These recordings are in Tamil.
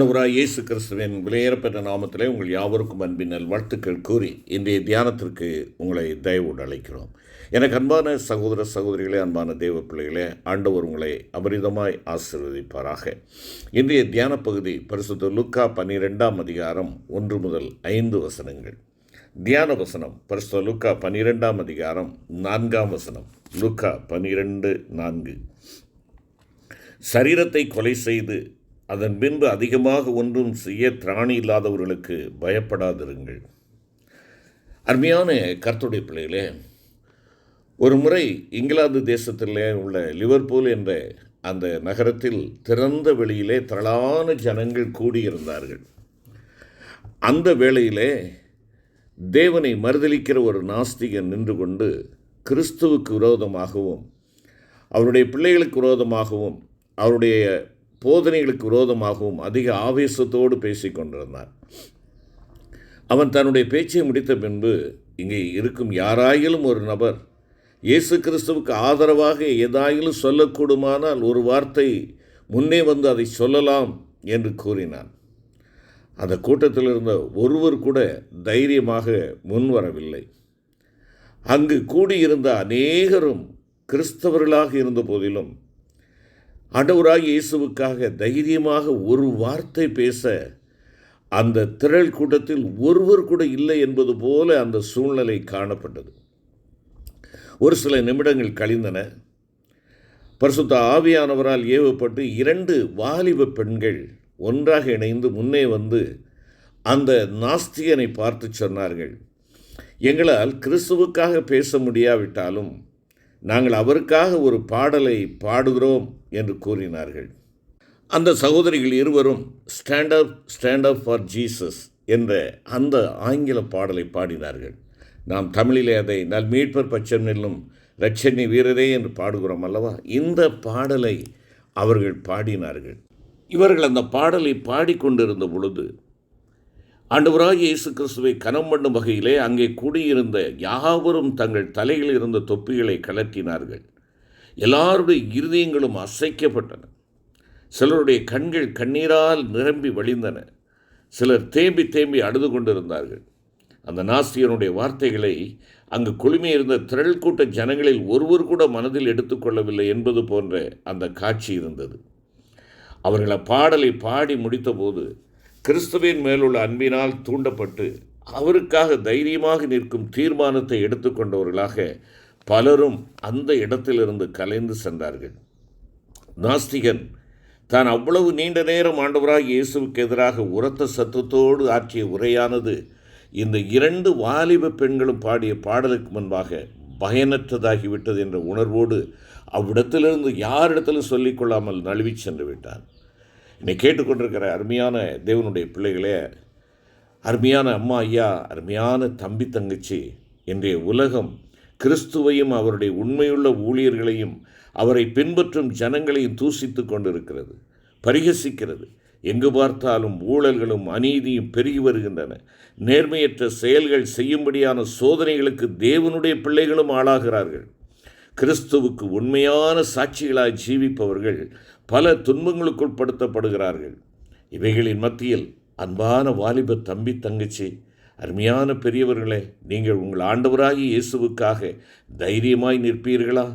ஆண்டவராய் இயேசு கிறிஸ்துவின் விலையேறப்பெற்ற நாமத்திலே உங்கள் யாவருக்கும் அன்பின் நல்வாழ்த்துக்கள் கூறி இன்றைய தியானத்திற்கு உங்களை தயவோடு அழைக்கிறோம். எனக்கு அன்பான சகோதர சகோதரிகளே அன்பான தேவ பிள்ளைகளே ஆண்டவர் உங்களை அபரிதமாய் ஆசீர்வதிப்பாராக. இன்றைய தியான பகுதி பரிசுத்த லுக்கா பன்னிரெண்டாம் அதிகாரம் ஒன்று முதல் ஐந்து வசனங்கள். தியான வசனம் பரிசுத்த லுக்கா பன்னிரெண்டாம் அதிகாரம் நான்காம் வசனம். லுக்கா பன்னிரெண்டு நான்கு. சரீரத்தை கொலை செய்து அதன் பின்பு அதிகமாக ஒன்றும் செய்ய திராணி இல்லாதவர்களுக்கு பயப்படாதிருங்கள். அருமையான கர்த்துடைய பிள்ளைகளே ஒரு முறை இங்கிலாந்து தேசத்திலே உள்ள லிவர்பூல் என்ற அந்த நகரத்தில் திறந்த வெளியிலே திரளான ஜனங்கள் கூடியிருந்தார்கள். அந்த வேளையிலே தேவனை மறுதளிக்கிற ஒரு நாஸ்திகன் நின்று கொண்டு கிறிஸ்துவுக்கு விரோதமாகவும் அவருடைய பிள்ளைகளுக்கு விரோதமாகவும் அவருடைய போதனைகளுக்கு விரோதமாகவும் அதிக ஆவேசத்தோடு பேசிக்கொண்டிருந்தார் அவன் தன்னுடைய பேச்சை முடித்த பின்பு இங்கே இருக்கும் யாராயிலும் ஒரு நபர் இயேசு கிறிஸ்துவுக்கு ஆதரவாக ஏதாயிலும் சொல்லக்கூடுமானால் ஒரு வார்த்தை முன்னே வந்து அதை சொல்லலாம் என்று கூறினான். அந்த கூட்டத்தில் இருந்த ஒருவர் கூட தைரியமாக முன்வரவில்லை அங்கு கூடியிருந்த அநேகரும் கிறிஸ்தவர்களாக இருந்த போதிலும் ஆண்டவராக இயேசுவுக்காக தைரியமாக ஒரு வார்த்தை பேச அந்த திரள் கூட்டத்தில் ஒருவர் கூட இல்லை என்பது போல அந்த சூழ்நிலை காணப்பட்டது. ஒரு சில நிமிடங்கள் கழிந்தன. பரிசுத்த ஆவியானவரால் ஏவப்பட்டு இரண்டு வாலிப பெண்கள் ஒன்றாக இணைந்து முன்னே வந்து அந்த நாஸ்திகனை பார்த்து சொன்னார்கள். எங்களால் கிறிஸ்துவுக்காக பேச முடியாவிட்டாலும் நாங்கள் அவருக்காக ஒரு பாடலை பாடுகிறோம் என்று கூறினார்கள். அந்த சகோதரிகள் இருவரும் stand up stand up for Jesus என்ற அந்த ஆங்கில பாடலை பாடினார்கள். நாம் தமிழிலே அதை நல் மீட்பர் பச்சம் நெல்லும் ரட்சணி வீரரே என்று பாடுகிறோம் அல்லவா? இந்த பாடலை அவர்கள் பாடினார்கள். இவர்கள் அந்த பாடலை பாடிக்கொண்டிருந்த பொழுது ஆண்டவராக இயேசு கிறிஸ்துவை கனம் பண்ணும் வகையிலே அங்கே கூடியிருந்த யாவரும் தங்கள் தலையில் இருந்த தொப்பிகளை கலற்றினார்கள் எல்லாருடைய இருதயங்களும் அசைக்கப்பட்டன. சிலருடைய கண்கள் கண்ணீரால் நிரம்பி வழிந்தன. சிலர் தேம்பி தேம்பி அழுது கொண்டிருந்தார்கள். அந்த நாஸ்தியனுடைய வார்த்தைகளை அங்கு குழுமியிருந்த திரள் கூட்ட ஜனங்களில் ஒருவர் கூட மனதில் எடுத்துக்கொள்ளவில்லை என்பது போன்ற அந்த காட்சி இருந்தது. அவர்கள் பாடலை பாடி முடித்தபோது கிறிஸ்துவின் மேலுள்ள அன்பினால் தூண்டப்பட்டு அவருக்காக தைரியமாக நிற்கும் தீர்மானத்தை எடுத்துக்கொண்டவர்களாக பலரும் அந்த இடத்திலிருந்து கலைந்து சென்றார்கள். நாஸ்திகன் தான் அவ்வளவு நீண்ட நேரம் ஆண்டவராக இயேசுவுக்கு எதிராக உரத்த சத்தத்தோடு ஆற்றிய உரையானது இந்த இரண்டு வாலிப பெண்களும் பாடிய பாடலுக்கு முன்பாக பயனற்றதாகிவிட்டது என்ற உணர்வோடு அவ்விடத்திலிருந்து யாரிடத்திலும் சொல்லிக்கொள்ளாமல் நழுவி சென்று விட்டான். என்னை கேட்டுக்கொண்டிருக்கிற அருமையான தேவனுடைய பிள்ளைகளே அருமையான அம்மா ஐயா அருமையான தம்பி தங்கச்சி இன்றைய உலகம் கிறிஸ்துவையும் அவருடைய உண்மையுள்ள ஊழியர்களையும் அவரை பின்பற்றும் ஜனங்களையும் தூசித்து கொண்டிருக்கிறது பரிகசிக்கிறது. எங்கு பார்த்தாலும் ஊழல்களும் அநீதியும் பெருகி வருகின்றன. நேர்மையற்ற செயல்கள் செய்யும்படியான சோதனைகளுக்கு தேவனுடைய பிள்ளைகளும் ஆளாகிறார்கள். கிறிஸ்துவுக்கு உண்மையான சாட்சிகளாய் ஜீவிப்பவர்கள் பல துன்பங்களுக்குட்படுத்தப்படுகிறார்கள். இவைகளின் மத்தியில் அன்பான வாலிப தம்பி தங்கச்சி அருமையான பெரியவர்களே நீங்கள் உங்கள் ஆண்டவராகி இயேசுவுக்காக தைரியமாய் நிற்பீர்களா?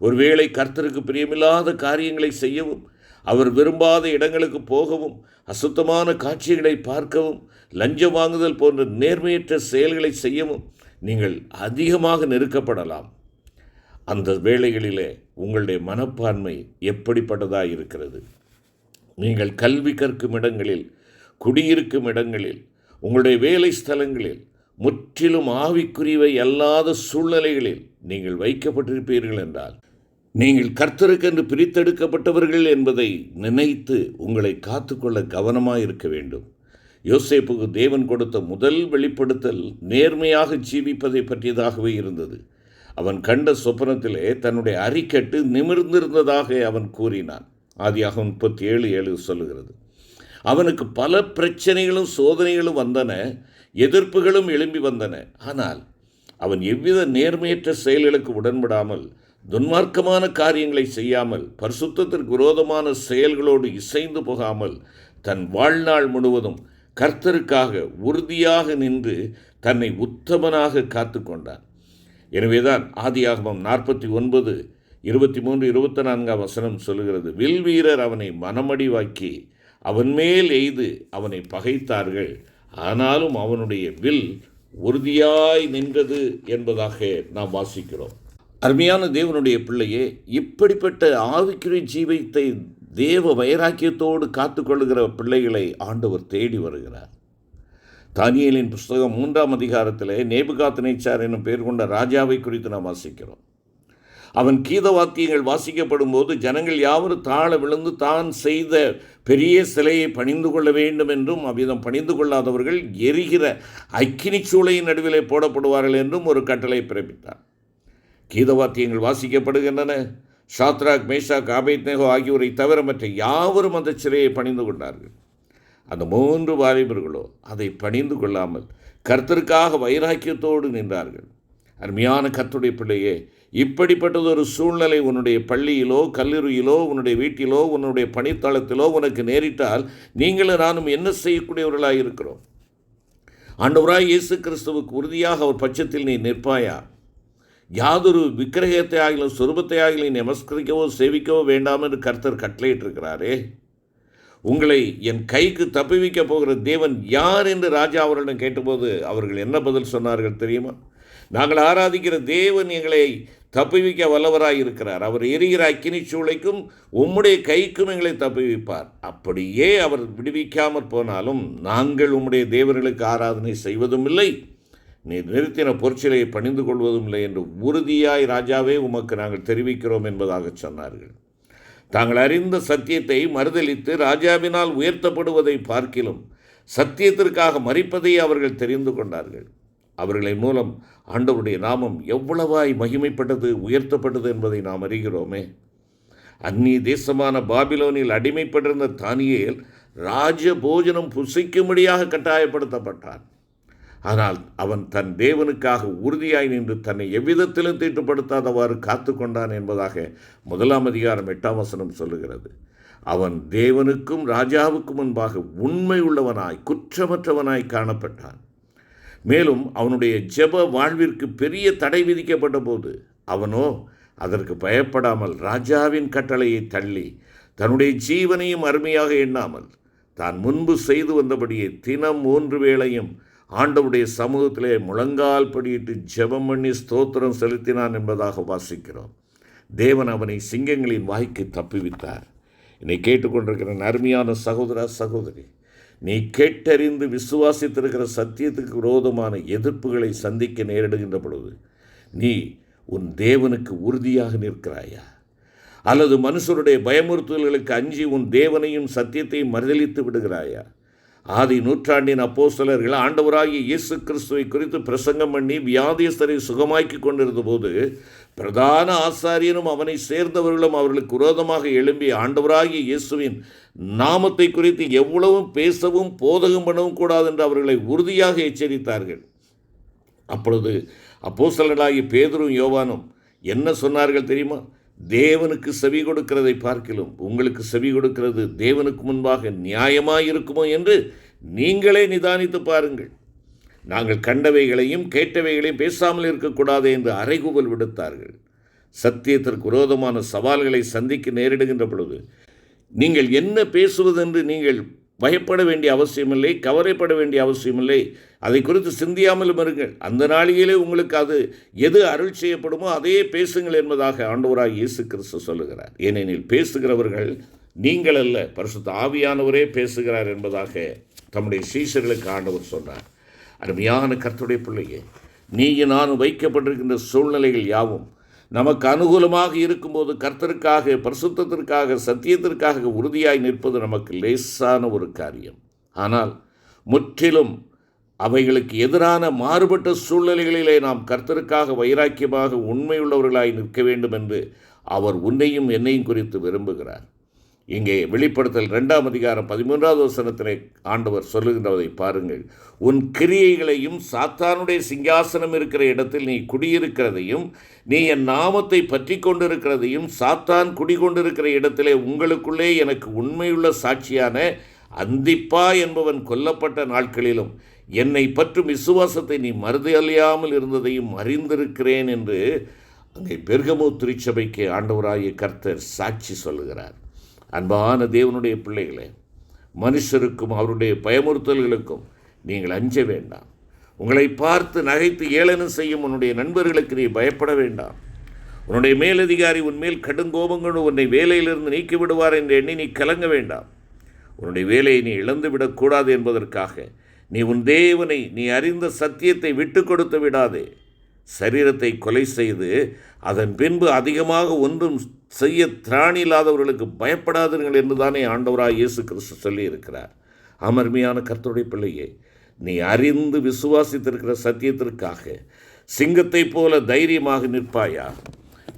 ஒருவேளை கர்த்தருக்கு பிரியமில்லாத காரியங்களை செய்யவும் அவர் விரும்பாத இடங்களுக்கு போகவும் அசுத்தமான காட்சிகளை பார்க்கவும் லஞ்சம் வாங்குதல் போன்ற நேர்மையற்ற செயல்களை செய்யவும் நீங்கள் அதிகமாக நெருக்கப்படலாம். அந்த வேளைகளிலே உங்களுடைய மனப்பான்மை எப்படிப்பட்டதாக இருக்கிறது நீங்கள் கல்வி கற்கும் இடங்களில் குடியிருக்கும் இடங்களில் உங்களுடைய வேலை ஸ்தலங்களில் முற்றிலும் ஆவிக்குரியவை அல்லாத சூழ்நிலைகளில் நீங்கள் வைக்கப்பட்டிருப்பீர்கள் என்றால் நீங்கள் கர்த்தருக்கென்று பிரித்தெடுக்கப்பட்டவர்கள் என்பதை நினைத்து உங்களை காத்துக்கொள்ள கவனமாக இருக்க வேண்டும். யோசேப்புக்கு தேவன் கொடுத்த முதல் வெளிப்படுத்தல் நேர்மையாக ஜீவிப்பதை பற்றியதாகவே இருந்தது. அவன் கண்ட சொப்பனத்திலே தன்னுடைய அரிக்கட்டு நிமிர்ந்திருந்ததாக அவன் கூறினான். ஆதியாக முப்பத்தி ஏழு ஏழு சொல்லுகிறது. அவனுக்கு பல பிரச்சனைகளும் சோதனைகளும் வந்தன எதிர்ப்புகளும் எழும்பி வந்தன. ஆனால் அவன் எவ்வித நேர்மையற்ற செயல்களுக்கு உடன்படாமல் துன்மார்க்கமான காரியங்களை செய்யாமல் பரிசுத்தத்திற்கு விரோதமான செயல்களோடு இசைந்து போகாமல் தன் வாழ்நாள் முழுவதும் கர்த்தருக்காக உறுதியாக நின்று தன்னை உத்தமனாக காத்து கொண்டான் எனவேதான் ஆதியாகமம் நாற்பத்தி ஒன்பது இருபத்தி மூன்று இருபத்தி நான்காம் வசனம் சொல்லுகிறது. வில் வீரர் அவனை மனமடிவாக்கி அவன் மேல் எய்து அவனை பகைத்தார்கள். ஆனாலும் அவனுடைய வில் உறுதியாய் நின்றது என்பதாக நாம் வாசிக்கிறோம். அருமையான தேவனுடைய பிள்ளையே இப்படிப்பட்ட ஆவிக்குரிய ஜீவித்தை தேவ வைராக்கியத்தோடு காத்துக்கொள்கிற பிள்ளைகளை ஆண்டவர் தேடி வருகிறார். தானியலின் புஸ்தகம் மூன்றாம் அதிகாரத்திலே நேபுகாத் நேச்சார் என்னும் பெயர் கொண்ட ராஜாவை குறித்து நாம் வாசிக்கிறோம். அவன் கீத வாத்தியங்கள் வாசிக்கப்படும் போது ஜனங்கள் யாவரும் தாழ விழுந்து தான் செய்த பெரிய சிலையை பணிந்து கொள்ள வேண்டும் என்றும் அவ்விதம் பணிந்து கொள்ளாதவர்கள் எரிகிற அக்கினி சூளையின் நடுவிலே போடப்படுவார்கள் என்றும் ஒரு கட்டளை பிறப்பித்தார். கீதவாத்தியங்கள் வாசிக்கப்படுகின்றன. ஷாத்ராக் மேஷாக் ஆபேத்னேகோ ஆகியோரை தவிர மற்ற யாவரும் அந்த சிலையை பணிந்து கொண்டார்கள். அந்த மூன்று வாலிபர்களோ அதை பணிந்து கொள்ளாமல் கர்த்தருக்காக வைராக்கியத்தோடு நின்றார்கள். அருமையான கத்துடைய பிள்ளையே இப்படிப்பட்டது ஒரு சூழ்நிலை உன்னுடைய பள்ளியிலோ கல்லூரியிலோ உன்னுடைய வீட்டிலோ உன்னுடைய பணித்தளத்திலோ உனக்கு நேரிட்டால் நீங்களும் நானும் என்ன செய்யக்கூடியவர்களாக இருக்கிறோம்? ஆண்டவராய் இயேசு கிறிஸ்துவுக்கு உறுதியாக அவர் பட்சத்தில் நீ நிற்பாயா? யாதொரு விக்கிரகத்தை ஆகிலும் சொருபத்தை ஆகிலும் நமஸ்கரிக்கவோ சேவிக்கவோ வேண்டாம் என்று கர்த்தர் கட்டளையிட்டிருக்கிறாரே. உங்களை என் கைக்கு தப்புவிக்க போகிற தேவன் யார் என்று ராஜா அவர்களிடம் கேட்டபோது அவர்கள் என்ன பதில் சொன்னார்கள் தெரியுமா? நாங்கள் ஆராதிக்கிற தேவன் எங்களை தப்புவிக்க வல்லவராய் இருக்கிறார். அவர் எரிகிற அக்கினி சூளைக்கும் உம்முடைய கைக்கும் எங்களை தப்புவிப்பார் அப்படியே அவர் விடுவிக்காமற் போனாலும் நாங்கள் உம்முடைய தேவர்களுக்கு ஆராதனை செய்வதும் இல்லை நீ நிறுத்தின பொற்சிலையை பணிந்து கொள்வதும் இல்லை என்று உறுதியாய் ராஜாவே உமக்கு நாங்கள் தெரிவிக்கிறோம் என்பதாக சொன்னார்கள். தாங்கள் அறிந்த சத்தியத்தை மறுதலித்து ராஜாவினால் உயர்த்தப்படுவதை பார்க்கிலும் சத்தியத்திற்காக மறிப்பதை அவர்கள் தெரிந்து கொண்டார்கள். அவர்களின் மூலம் ஆண்டவருடைய நாமம் எவ்வளவாய் மகிமைப்பட்டது உயர்த்தப்பட்டது என்பதை நாம் அறிகிறோமே. அந்நிய தேசமான பாபிலோனில் அடிமைப்பட்டிருந்த தானியேல் ராஜ போஜனம் புசிக்கும்படியாக கட்டாயப்படுத்தப்பட்டான். ஆனால் அவன் தன் தேவனுக்காக உறுதியாய் நின்று தன்னை எவ்விதத்திலும் தீட்டுப்படுத்தாதவாறு காத்து கொண்டான் என்பதாக முதலாம் அதிகாரம் எட்டாம் வசனம் சொல்லுகிறது. அவன் தேவனுக்கும் ராஜாவுக்கும் முன்பாக உண்மை உள்ளவனாய் குற்றமற்றவனாய் காணப்பட்டான். மேலும் அவனுடைய ஜெப வாழ்விற்கு பெரிய தடை விதிக்கப்பட்ட போது அவனோ அதற்கு பயப்படாமல் ராஜாவின் கட்டளையை தள்ளி தன்னுடைய ஜீவனையும் அருமையாக எண்ணாமல் தான் முன்பு செய்து வந்தபடியே தினம் மூன்று வேளையும் ஆண்டவுடைய சமூகத்திலே முழங்கால் படியிட்டு ஜெபம் பண்ணி ஸ்தோத்திரம் செலுத்தினான் என்பதாக வாசிக்கிறோம். தேவன் அவனை சிங்கங்களின் வாய்க்கு தப்புவித்தார் என்னை கேட்டுக்கொண்டிருக்கிற அருமையான சகோதர சகோதரி நீ கேட்டறிந்து விசுவாசித்திருக்கிற சத்தியத்துக்கு விரோதமான எதிர்ப்புகளை சந்திக்க நேரிடுகின்ற பொழுது நீ உன் தேவனுக்கு உறுதியாக நிற்கிறாயா? அல்லது மனுஷருடைய பயமுறுத்தல்களுக்கு அஞ்சி உன் தேவனையும் சத்தியத்தையும் மறுதளித்து விடுகிறாயா? ஆதி நூற்றாண்டின் அப்போஸ்தலர்கள் ஆண்டவராகிய இயேசு கிறிஸ்துவை குறித்து பிரசங்கம் பண்ணி வியாதியஸ்தரை சுகமாக்கி கொண்டிருந்த போது பிரதான ஆசாரியனும் அவனை சேர்ந்தவர்களும் அவர்களுக்கு விரோதமாக எழும்பி ஆண்டவராகிய இயேசுவின் நாமத்தை குறித்து எவ்வளவும் பேசவும் போதகம் பண்ணவும் கூடாது என்று அவர்களை உறுதியாக எச்சரித்தார்கள். அப்பொழுது அப்போஸ்தலர்களாகிய பேதரும் யோவானும் என்ன சொன்னார்கள் தெரியுமா? தேவனுக்கு செவி கொடுக்கிறதை பார்க்கிலும் உங்களுக்கு செவி கொடுக்கிறது தேவனுக்கு முன்பாக நியாயமாயிருக்குமோ என்று நீங்களே நிதானித்து பாருங்கள். நாங்கள் கண்டவைகளையும் கேட்டவைகளையும் பேசாமல் இருக்கக்கூடாது என்று அறைகூவல் விடுத்தார்கள். சத்தியத்திற்கு விரோதமான சவால்களை சந்திக்க நேரிடுகின்ற பொழுது நீங்கள் என்ன பேசுவதென்று நீங்கள் பயப்பட வேண்டிய அவசியமில்லை கவலைப்பட வேண்டிய அவசியமில்லை. அதை குறித்து சிந்தியாமலும் இருங்கள். அந்த நாளிலே உங்களுக்கு அது எது அருள் செய்யப்படுமோ அதையே பேசுங்கள் என்பதாக ஆண்டவராக இயேசு கிறிஸ்து சொல்லுகிறார். ஏனெனில் பேசுகிறவர்கள் நீங்கள் அல்ல பரிசுத்த ஆவியானவரே பேசுகிறார் என்பதாக தம்முடைய சீஷர்களுக்கு ஆண்டவர் சொன்னார். அருமையான கர்த்துடைய பிள்ளையே நீயும் நானும் வைக்கப்பட்டிருக்கின்ற சூழ்நிலைகள் யாவும் நமக்கு அனுகூலமாக இருக்கும்போது கர்த்தருக்காக பரிசுத்தத்திற்காக சத்தியத்திற்காக உறுதியாய் நிற்பது நமக்கு லேசான ஒரு காரியம். ஆனால் முற்றிலும் அவைகளுக்கு எதிரான மாறுபட்ட சூழ்நிலைகளிலே நாம் கர்த்தருக்காக வைராக்கியமாக உண்மையுள்ளவர்களாய் நிற்க வேண்டும் என்று அவர் உன்னையும் என்னையும் குறித்து விரும்புகிறார். இங்கே வெளிப்படுத்தல் ரெண்டாம் அதிகாரம் பதிமூன்றாவது வசனத்திலே ஆண்டவர் சொல்லுகின்றதை பாருங்கள். உன் கிரியைகளையும் சாத்தானுடைய சிங்காசனம் இருக்கிற இடத்தில் நீ குடியிருக்கிறதையும் நீ என் நாமத்தை பற்றி கொண்டிருக்கிறதையும் சாத்தான் குடிகொண்டிருக்கிற இடத்திலே உங்களுக்குள்ளே எனக்கு உண்மையுள்ள சாட்சியான அந்திப்பா என்பவன் கொல்லப்பட்ட நாட்களிலும் என்னை பற்றும் விசுவாசத்தை நீ மறுதலியாமல் இருந்ததையும் அறிந்திருக்கிறேன் என்று அங்கே பெர்கமோ திருச்சபைக்கு ஆண்டவராகிய கர்த்தர் சாட்சி சொல்லுகிறார். அன்பான தேவனுடைய பிள்ளைகளே மனுஷருக்கும் அவருடைய பயமுறுத்தல்களுக்கும் நீங்கள் அஞ்ச வேண்டாம். உங்களை பார்த்து நகைத்து ஏளனம் செய்யும் உன்னுடைய நண்பர்களுக்கு நீ பயப்பட வேண்டாம். உன்னுடைய மேலதிகாரி உன்மேல் கடுங்கோபங்கள் உன்னை வேலையிலிருந்து நீக்கி விடுவார் என்று எண்ணி நீ கலங்க வேண்டாம். உன்னுடைய வேலையை நீ இழந்து விடக்கூடாது என்பதற்காக நீ உன் தேவனை நீ அறிந்த சத்தியத்தை விட்டு கொடுத்து விடாதே. சரீரத்தை கொலை செய்து அதன் பின்பு அதிகமாக ஒன்றும் செய்ய திராணி இல்லாதவர்களுக்கு பயப்படாதீர்கள் என்றுதானே ஆண்டவராக இயேசு கிறிஸ்து சொல்லியிருக்கிறார். அமர்மையான கர்த்தருடைய பிள்ளையே நீ அறிந்து விசுவாசித்திருக்கிற சத்தியத்திற்காக சிங்கத்தைப் போல தைரியமாக நிற்பாயா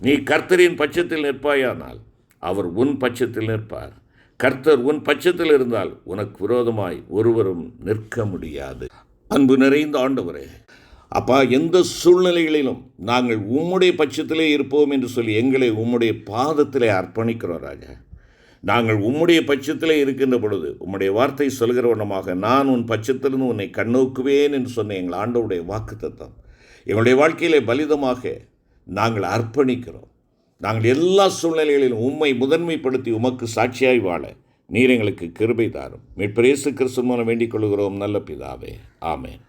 நீ கர்த்தரின் பட்சத்தில் நிற்பாயானால் அவர் உன் பட்சத்தில் நிற்பார். கர்த்தர் உன் பட்சத்தில் இருந்தால் உனக்கு விரோதமாய் ஒருவரும் நிற்க முடியாது. அன்பு நிறைந்த ஆண்டவரே அப்பா எந்த சூழ்நிலைகளிலும் நாங்கள் உம்முடைய பட்சத்திலே இருப்போம் என்று சொல்லி எங்களை உம்முடைய பாதத்திலே அர்ப்பணிக்கிறோம் ராஜா நாங்கள் உம்முடைய பட்சத்திலே இருக்கின்ற பொழுது உம்முடைய வார்த்தை சொல்கிற வண்ணமாக நான் உன் பட்சத்திலிருந்து உன்னை கண்ணோக்குவேன் என்று சொன்ன எங்கள் ஆண்டவுடைய வாக்கு தத்தம் எங்களுடைய வாழ்க்கையிலே பலிதமாக நாங்கள் அர்ப்பணிக்கிறோம். நாங்கள் எல்லா சூழ்நிலைகளிலும் உம்மை முதன்மைப்படுத்தி உமக்கு சாட்சியாய் வாழ நீர் எங்களுக்கு கிருபை தாரும். மீட்பரேசு கிறிஸ்து மூலம் வேண்டிக் கொள்கிறோம். நல்ல பிதாவே. ஆமேன்.